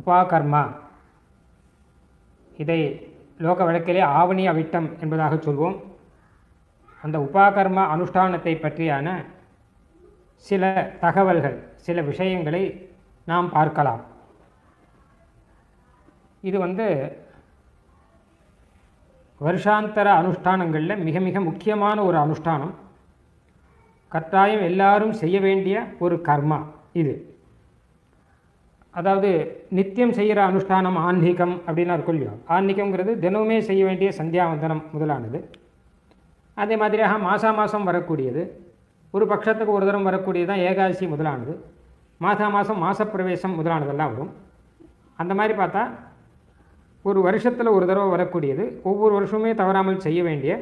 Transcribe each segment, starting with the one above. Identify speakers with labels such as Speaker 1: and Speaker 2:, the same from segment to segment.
Speaker 1: உபாகர்மா. இதை லோக வழக்கிலே ஆவணி அவிட்டம் என்பதாக சொல்வோம். அந்த உபாகர்ம அனுஷ்டானத்தை பற்றியான சில தகவல்கள் சில விஷயங்களை நாம் பார்க்கலாம். இது வந்து வருஷாந்தர அனுஷ்டானங்களில் மிக மிக முக்கியமான ஒரு அனுஷ்டானம். கட்டாயம் எல்லாரும் செய்ய வேண்டிய ஒரு கர்மா இது. அதாவது நித்தியம் செய்கிற அனுஷ்டானம் ஆன்மீகம் அப்படின்னு இருக்கும் இல்லையோ ஆன்மீகங்கிறது தினமுமே செய்ய வேண்டிய சந்தியாவந்தனம் முதலானது. அதே மாதிரியாக மாதம் மாதம் வரக்கூடியது. ஒரு பட்சத்துக்கு ஒரு தரம் வரக்கூடியது தான் ஏகாதசி முதலானது. மாதா மாதம் மாசப்பிரவேசம் முதலானதெல்லாம் வரும். அந்த மாதிரி பார்த்தா ஒரு வருஷத்தில் ஒரு தடவை வரக்கூடியது. ஒவ்வொரு வருஷமுமே தவறாமல் செய்ய வேண்டிய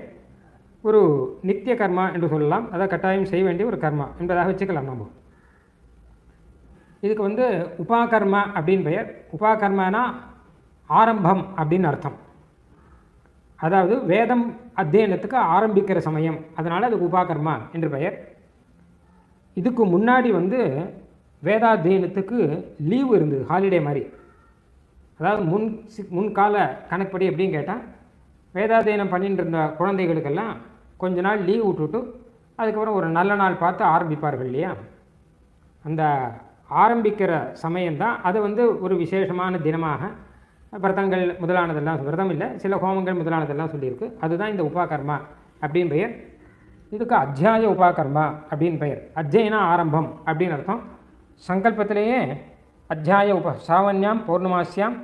Speaker 1: ஒரு நித்திய கர்மா என்று சொல்லலாம். அதை கட்டாயம் செய்ய வேண்டிய ஒரு கர்மா என்பதாக வச்சுக்கலாம் நம்ம. இதுக்கு வந்து உபாகர்ம அப்படின்னு பெயர். உபாகர்மனா ஆரம்பம் அப்படின்னு அர்த்தம். அதாவது வேதம் அத்தியனத்துக்கு ஆரம்பிக்கிற சமயம். அதனால் அதுக்கு உபாகர்மா என்று பெயர். இதுக்கு முன்னாடி வந்து வேதாத்தியனத்துக்கு லீவு இருந்தது ஹாலிடே மாதிரி. அதாவது முன் சி- முன்கால கணக்குப்படி எப்படின்னு கேட்டால் வேதாத்தியனம் பண்ணிட்டு இருந்த குழந்தைகளுக்கெல்லாம் கொஞ்ச நாள் லீவ் விட்டுவிட்டு அதுக்கப்புறம் ஒரு நல்ல நாள் பார்த்து ஆரம்பிப்பார்கள் இல்லையா? அந்த ஆரம்பிக்கிற சமயம்தான். அது வந்து ஒரு விசேஷமான தினமாக விரதங்கள் முதலானதெல்லாம் விரதம் இல்லை சில ஹோமங்கள் முதலானதெல்லாம் சொல்லியிருக்கு. அதுதான் இந்த உபாகர்மா அப்படின்னு பெயர். இதுக்கு அத்தியாய உபாகர்மா அப்படின்னு பெயர். அத்தியனா ஆரம்பம் அப்படின்னு அர்த்தம். சங்கல்பத்திலேயே அத்தியாய உப சாவண்யாம் பௌர்ணமாசியாம்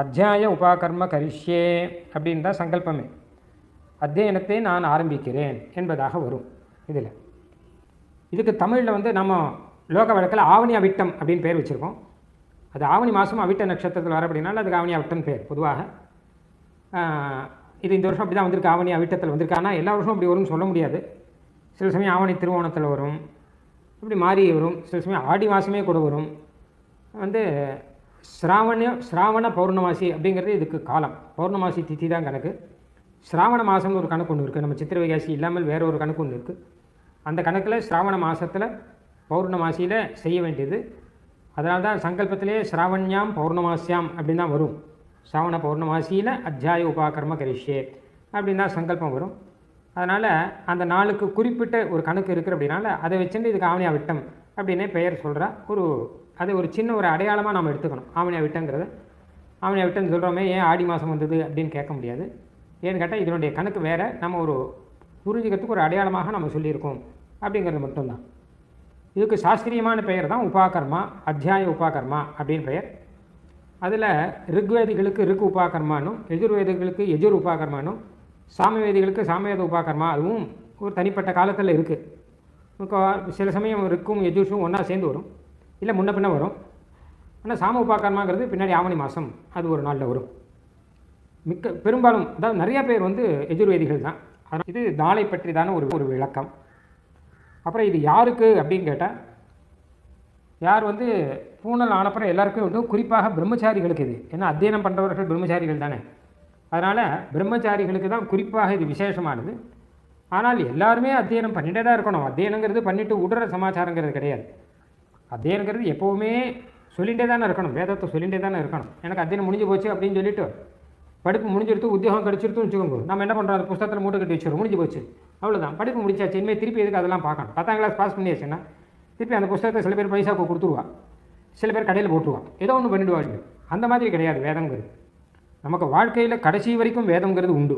Speaker 1: அத்தியாய உபாகர்ம கரிஷ்யே அப்படின்னு தான் சங்கல்பமே. அத்தியனத்தை நான் ஆரம்பிக்கிறேன் என்பதாக வரும் இதில். இதுக்கு தமிழில் வந்து நம்ம லோக வழக்கில் ஆவணி அவிட்டம் அப்படின்னு பேர் வச்சுருக்கோம். அது ஆவணி மாதம் அவிட்ட நட்சத்திரத்தில் வர அப்படின்னால அதுக்கு ஆவணி அவிட்டம் பேர் பொதுவாக. இது இந்த வருஷம் அப்படி தான் வந்திருக்கு ஆவணி அவிட்டத்தில் வந்திருக்கு. ஆனால் எல்லா வருஷமும் அப்படி வரும்னு சொல்ல முடியாது. சில சமயம் ஆவணி திருவோணத்தில் வரும். இப்படி மாறி வரும். சில சமயம் ஆடி மாதமே கூட வரும். வந்து ஸ்ராவண ஸ்ராவண பௌர்ணமாசி அப்படிங்கிறது இதுக்கு காலம். பௌர்ணமாசி திதி தான் கணக்கு. ஸ்ராவண மாதம்னு ஒரு கணக்கு ஒன்று இருக்குது நம்ம சித்திர வைகாசி இல்லாமல் வேற ஒரு கணக்கு ஒன்று இருக்குது அந்த கணக்கில் ஸ்ராவண மாதத்தில் பௌர்ணமாசியில் செய்ய வேண்டியது. அதனால தான் சங்கல்பத்திலே ஸ்ராவண்யாம் பௌர்ணமாசியாம் அப்படின்னு தான் வரும். ஸ்ராவண பௌர்ணமாசியில் அத்தியாய உபாகர்ம கரிஷ்யே அப்படின்னு தான் சங்கல்பம் வரும். அதனால் அந்த நாளுக்கு குறிப்பிட்ட ஒரு கணக்கு இருக்குது அப்படின்னால அதை வச்சுட்டு இதுக்கு ஆவணியா விட்டம் அப்படின்னே பெயர் சொல்கிறா ஒரு அதை ஒரு சின்ன ஒரு அடையாளமாக நம்ம எடுத்துக்கணும். ஆவணியா விட்டங்கிறத. ஆவணியா விட்டம்னு சொல்கிறோமே ஏன் ஆடி மாதம் வந்தது அப்படின்னு கேட்க முடியாது. ஏன்னு கேட்டால் இதனுடைய கணக்கு வேறு. நம்ம ஒரு புரிஞ்சுக்கிறதுக்கு ஒரு அடையாளமாக நம்ம சொல்லியிருக்கோம் அப்படிங்கிறது மட்டும்தான். இதுக்கு சாஸ்திரியமான பெயர் தான் உபாகர்மா அத்தியாய உபாகர்மா அப்படின்னு பெயர். அதில் ரிக்வேதிகளுக்கு ரிக் உபாகர்மானும் எஜுர்வேதிகளுக்கு எஜுர் உபாகர்மானும் சாமவேதிகளுக்கு சாமவேத உபாகர்மா அதுவும் ஒரு தனிப்பட்ட காலத்தில் இருக்குது சில சமயம் ரிக்கும் எஜுர்ஸும் ஒன்றா சேர்ந்து வரும். இல்லை முன்ன பின்ன வரும். ஆனால் சாம உபாகர்மாங்கிறது பின்னாடி ஆவணி மாதம் அது ஒரு நாளில் வரும். மிக்க பெரும்பாலும் அதாவது நிறைய பேர் வந்து எஜுர்வேதிகள் தான். இது நாளை பற்றிதான ஒரு ஒரு விளக்கம். அப்புறம் இது யாருக்கு அப்படின்னு கேட்டால் யார் வந்து பூனல் ஆனப்புறம் எல்லாருக்கும் வந்து குறிப்பாக பிரம்மச்சாரிகளுக்கு இது. ஏன்னா அத்தியனம் பண்ணுறவர்கள் பிரம்மச்சாரிகள் தானே. அதனால் பிரம்மச்சாரிகளுக்கு தான் குறிப்பாக இது விசேஷமானது. ஆனால் எல்லாருமே அத்தியனம் பண்ணிகிட்டே தான் இருக்கணும். அத்தியனங்கிறது பண்ணிவிட்டு விடுற சமாச்சாரங்கிறது கிடையாது. அத்தியனங்கிறது எப்போவுமே சொல்லிகிட்டே தானே இருக்கணும். வேதத்தை சொல்லிகிட்டே தானே இருக்கணும். எனக்கு அத்தியனம் முடிஞ்சு போச்சு அப்படின்னு சொல்லிவிட்டு படிப்பு முடிஞ்சிருத்து உத்தியோகம் கிடச்சிருத்துன்னு வச்சுக்கோங்க. நம்ம என்ன பண்ணுறோம் அந்த புத்தகத்தில் மூட்டை கட்டி வச்சிடும் முடிஞ்சு போச்சு. அவ்வளோதான் படிப்பு முடிச்சாச்சு. இனிமேல் திருப்பி எதுக்கு அதெல்லாம் பார்க்கணும்? பத்தாம் கிளாஸ் பாஸ் பண்ணியாச்சுன்னா திருப்பி அந்த புத்தகத்தை சில பேர் பைசாவுக்கு கொடுத்துருவா. சில பேர் கடையில் போட்டுருவா. ஏதோ ஒன்று பண்ணிடுவாங்க. அந்த மாதிரி கிடையாது வேதங்கிறது நமக்கு வாழ்க்கையில் கடைசி வரைக்கும் வேதங்கிறது உண்டு.